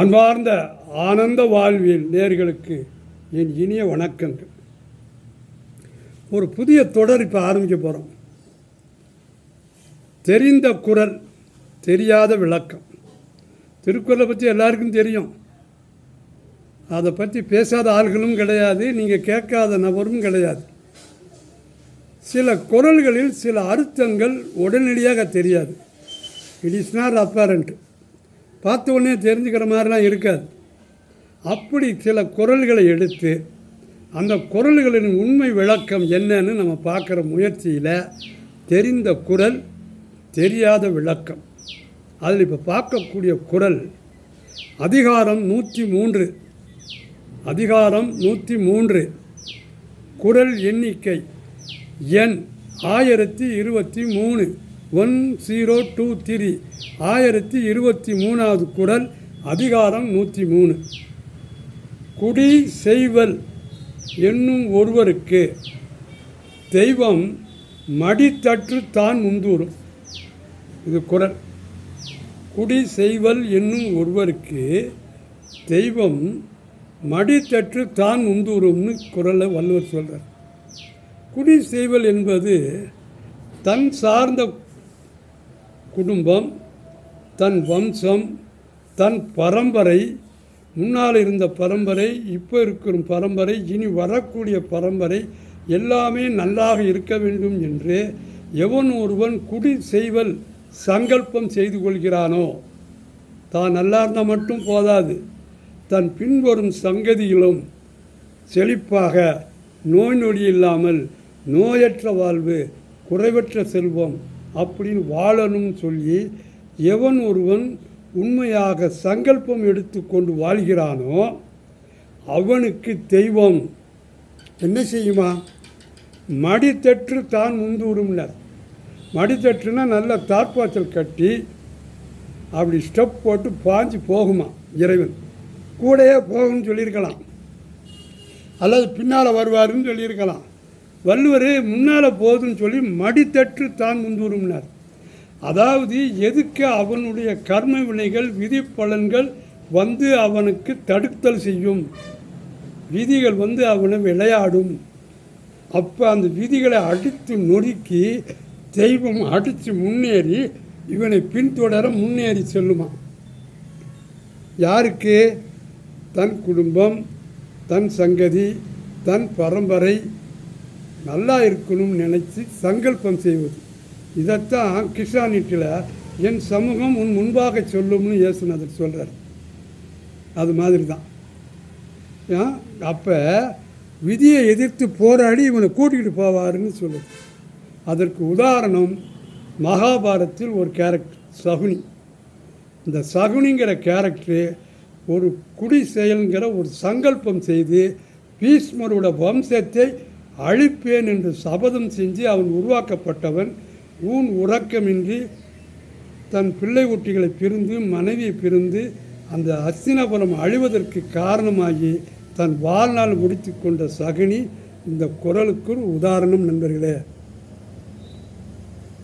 அன்பார்ந்த ஆனந்த வாழ்வியல் நேர்களுக்கு என் இனிய வணக்கங்கள். ஒரு புதிய தொடர் இப்போ ஆரம்பிக்க போகிறோம் தெரிந்த குரல் தெரியாத விளக்கம். திருக்குறளை பற்றி எல்லாருக்கும் தெரியும். அதை பற்றி பேசாத ஆள்களும் கிடையாது நீங்கள் கேட்காத நபரும் கிடையாது. சில குரல்களில் சில அர்த்தங்கள் உடனடியாக தெரியாது. இட் இஸ் நாட் அப்பேரண்ட்டு பார்த்த உடனே தெரிஞ்சுக்கிற மாதிரிலாம் இருக்காது. அப்படி சில குரல்களை எடுத்து அந்த குரல்களின் உண்மை விளக்கம் என்னன்னு நம்ம பார்க்குற முயற்சியில் தெரிந்த குரல் தெரியாத விளக்கம். அதில் இப்போ பார்க்கக்கூடிய குரல் அதிகாரம் நூற்றி மூன்று அதிகாரம் நூற்றி மூன்று குரல் எண்ணிக்கை எண் ஆயிரத்தி இருபத்தி மூணு. ஒன் ஜீரோ டூ த்ரீ ஆயிரத்தி இருபத்தி மூணாவது குரல் அதிகாரம் நூற்றி மூணு. குடி செய்வல் என்னும் ஒருவருக்கு தெய்வம் மடித்தற்று தான் முந்தூறும். இது குரல் குடி செய்வல் என்னும் ஒருவருக்கு தெய்வம் மடித்தற்று தான் முந்தூரும்னு குரலை வள்ளுவர் சொல்கிறார் குடி செய்வல் என்பது தன் சார்ந்த குடும்பம் தன் வம்சம் தன் பரம்பரை முன்னால் இருந்த பரம்பரை இப்போ இருக்கிற பரம்பரை இனி வரக்கூடிய பரம்பரை எல்லாமே நல்லாக இருக்க வேண்டும் என்று எவன் ஒருவன் குடி செய்வல் சங்கல்பம் செய்து கொள்கிறானோ? தான் நல்லா இருந்தால் மட்டும் போதாது. தன் பின்வரும் சங்கதியிலும் செழிப்பாக நோய் நொடி இல்லாமல் நோயற்ற வாழ்வு குறைவற்ற செல்வம் அப்படின்னு வாழணும்னு சொல்லி எவன் ஒருவன் உண்மையாக சங்கல்பம் எடுத்துக்கொண்டு வாழ்கிறானோ அவனுக்கு தெய்வம். என்ன செய்யுமா? மடித்தற்று தான் முந்தூரும்னர் மடித்தற்றுனா நல்ல தார்ப்பாச்சல் கட்டி அப்படி ஸ்டெப் போட்டு பாஞ்சு போகுமா இறைவன். கூடயே போகும்னு சொல்லியிருக்கலாம். அல்லது பின்னால் வருவாருன்னு சொல்லியிருக்கலாம். வள்ளுவர் முன்னால் போதுன்னு சொல்லி மடித்தற்று தான் முந்தூரும்னார் அதாவது எதுக்கு அவனுடைய கர்ம வினைகள் விதி பலன்கள் வந்து அவனுக்கு தடுத்தல் செய்யும்? விதிகள் வந்து அவனை விளையாடும். அப்போ அந்த விதிகளை அடித்து நொறுக்கி தெய்வம் அடித்து முன்னேறி இவனை பின்தொடர முன்னேறி செல்லுமா யாருக்கு? தன் குடும்பம் தன் சங்கதி தன் பரம்பரை நல்லா இருக்கணும்னு நினச்சி சங்கல்பம் செய்வது. இதைத்தான் கிருஷ்ணானிட்டில் என் சமூகம் உன் முன்பாக சொல்லும்னு இயேசுநாதர் சொல்கிறார் அது மாதிரி தான் அப்போ விதியை எதிர்த்து போராடி இவனை கூட்டிகிட்டு போவாருன்னு சொல்லுது. அதற்கு உதாரணம் மகாபாரத்தில் ஒரு கேரக்டர் சகுனி. இந்த சகுனிங்கிற கேரக்டரு ஒரு குடி செயலுங்கிற ஒரு சங்கல்பம் செய்து பீஷ்மரோட வம்சத்தை அழிப்பேன் என்று சபதம் செஞ்சு அவன் உருவாக்கப்பட்டவன் ஊன் உறக்கமின்றி தன் பிள்ளை குட்டிகளை பிரிந்து மனைவியை பிரிந்து அந்த அஸ்தினபுரம் அழிவதற்கு காரணமாகி தன் வாழ்நாள் முடித்து கொண்ட சகுனி இந்த குரலுக்கு உதாரணம் நண்பர்களே.